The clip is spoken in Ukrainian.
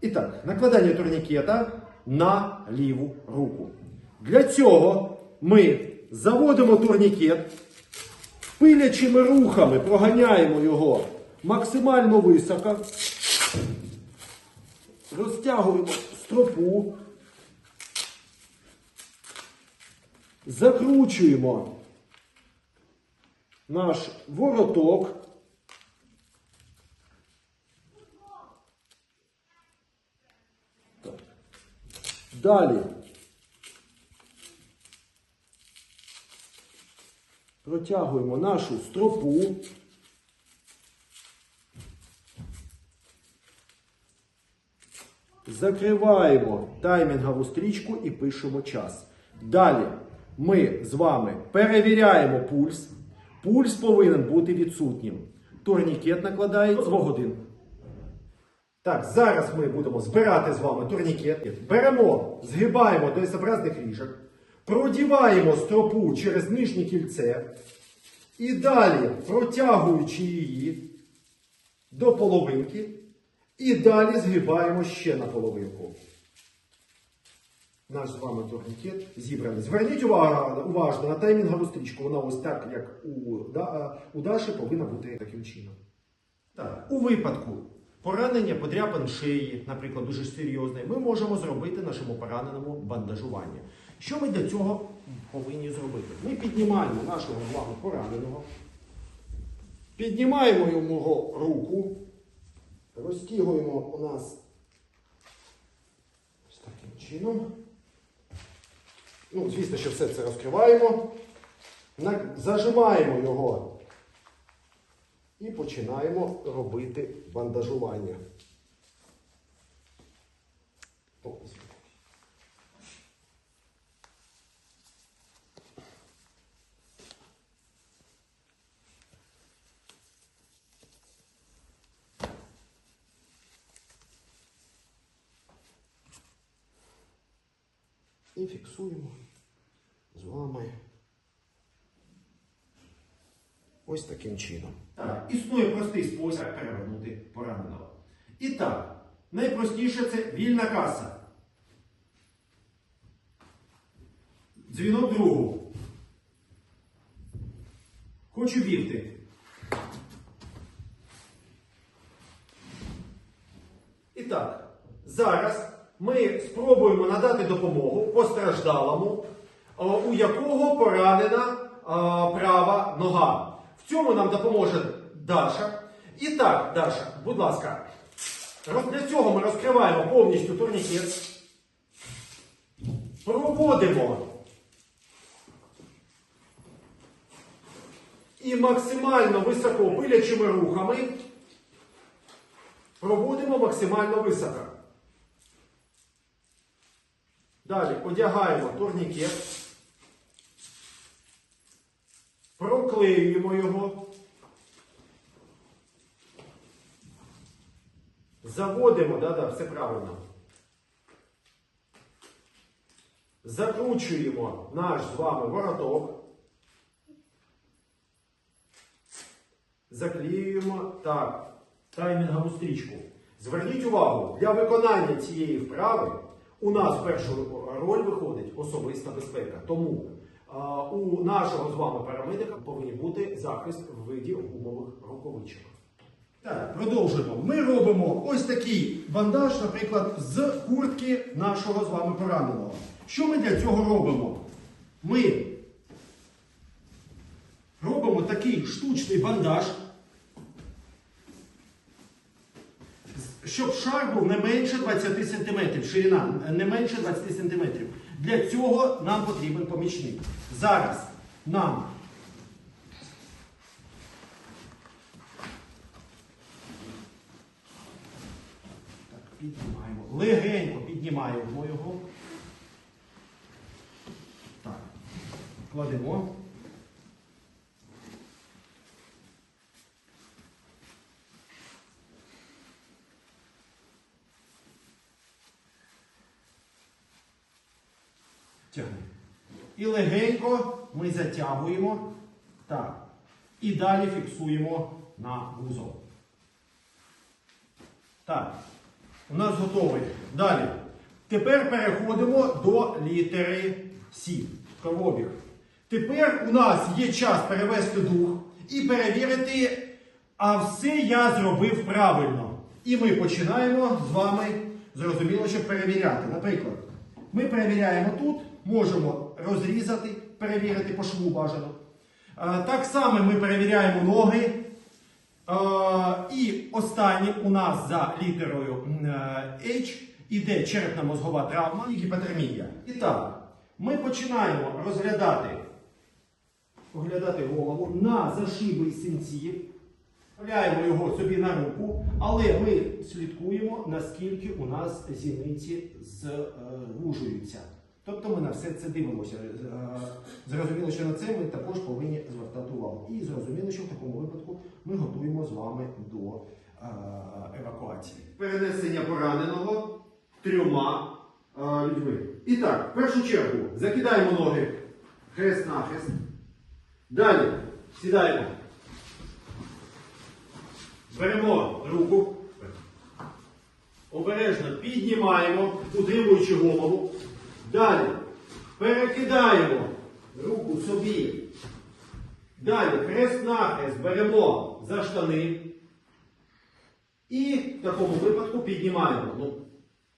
І так, накладання турнікета на ліву руку. Для цього ми заводимо турнікет, пилячими рухами проганяємо його максимально високо, розтягуємо стропу, закручуємо наш вороток. Далі. Протягуємо нашу стропу. Закриваємо таймінгову стрічку і пишемо час. Далі ми з вами перевіряємо пульс. Пульс повинен бути відсутнім. Турнікет накладається 2 годин. Так, зараз ми будемо збирати з вами турнікет. Беремо, згибаємо до S-образних ріжок, продіваємо стропу через нижнє кільце і далі, протягуючи її до половинки, і далі згибаємо ще на половинку. Наш з вами турнікет зібраний. Зверніть увагу, уважно на таймінгову стрічку. Вона ось так, як у, Да- у Даші, повинна бути таким чином. Так, у випадку поранення подряпин шиї, наприклад, дуже серйозне, ми можемо зробити нашому пораненому бандажування. Що ми для цього повинні зробити? Ми піднімаємо нашого вами пораненого, піднімаємо йому руку, розтягуємо у нас ось таким чином. Ну, звісно, що все це розкриваємо, зажимаємо його і починаємо робити бандажування. І фіксуємо з вами ось таким чином. Так, існує простий спосіб перевернути пораненого. І так, найпростіше це вільна каса. Дзвінок другу. Хочу бігти. І так, зараз ми спробуємо надати допомогу постраждалому, у якого поранена права нога. Цьому нам допоможе Даша. І так, Даша, будь ласка, для цього ми розкриваємо повністю турнікет. Проводимо і максимально високо пилячими рухами проводимо максимально високо. Далі одягаємо турнікет, проклеюємо його, заводимо, да-да, все правильно. Закручуємо наш з вами вороток. Заклеюємо так, таймінгову стрічку. Зверніть увагу, для виконання цієї вправи у нас першу роль виходить особиста безпека. Тому у нашого з вами парамедика повинен бути захист в виді гумових рукавичок. Так, продовжуємо. Ми робимо ось такий бандаж, наприклад, з куртки нашого з вами пораненого. Що ми для цього робимо? Ми робимо такий штучний бандаж, щоб шар був не менше 20 см, ширина не менше 20 см. Для цього нам потрібен помічник. Зараз нам так, піднімаємо. Легенько піднімаємо його. Так. Кладемо. Тягнемо. І легенько ми затягуємо. Так. І далі фіксуємо на вузол. Так. у нас готовий. Далі. Тепер переходимо до літери Сі. Кровообіг. Тепер у нас є час перевести дух і перевірити, а все я зробив правильно. І ми починаємо з вами, зрозуміло, що перевіряти. Наприклад, ми перевіряємо тут, можемо розрізати, перевірити по шву бажано. Так само ми перевіряємо ноги. Е, І останнє у нас за літерою е, H іде черепно-мозгова травма і гіпотермія. І так, ми починаємо розглядати, оглядати голову на зашибий синців. Вставляємо його собі на руку, але ми слідкуємо, наскільки у нас зіниці звужуються. Тобто ми на все це дивимося. Е, Зрозуміло, що на це ми також повинні звертати увагу. І зрозуміло, що в такому випадку ми готуємо з вами до е, евакуації. Перенесення пораненого трьома е, людьми. І так, в першу чергу закидаємо ноги хрест-нахрест. Далі сідаємо. Беремо руку. Обережно піднімаємо, утримуючи голову. Далі перекидаємо руку собі. Далі хрест-нахрест беремо за штани. І в такому випадку піднімаємо. Ну,